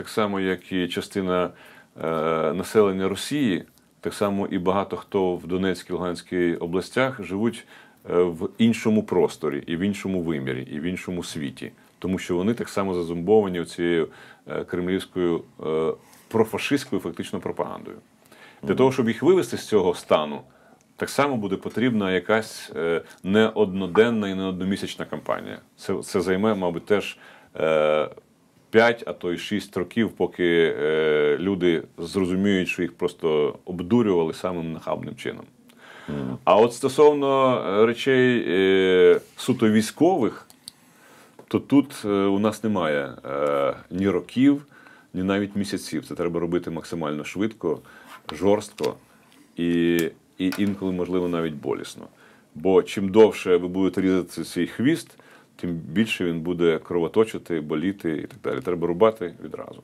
так само як і частина е, населення Росії, так само і багато хто в Донецькій Луганській областях живуть е, в іншому просторі, і в іншому вимірі, і в іншому світі, тому що вони так само зазумбовані цією е, кремлівською профашистською фактично пропагандою. Для того, щоб їх вивести з цього стану, так само буде потрібна якась е, не одноденна і не одномісячна кампанія. Це, це займе, мабуть, теж е, 5, а то й 6 років, поки е, люди зрозуміють, що їх просто обдурювали самим нахабним чином. А от стосовно е, речей е, суто військових, то тут е, у нас немає е, ні років, ні навіть місяців. Це треба робити максимально швидко, жорстко і, і інколи, можливо, навіть болісно. Бо чим довше ви будете різати свій хвіст, тим більше він буде кровоточити, боліти і так далі. Треба рубати відразу.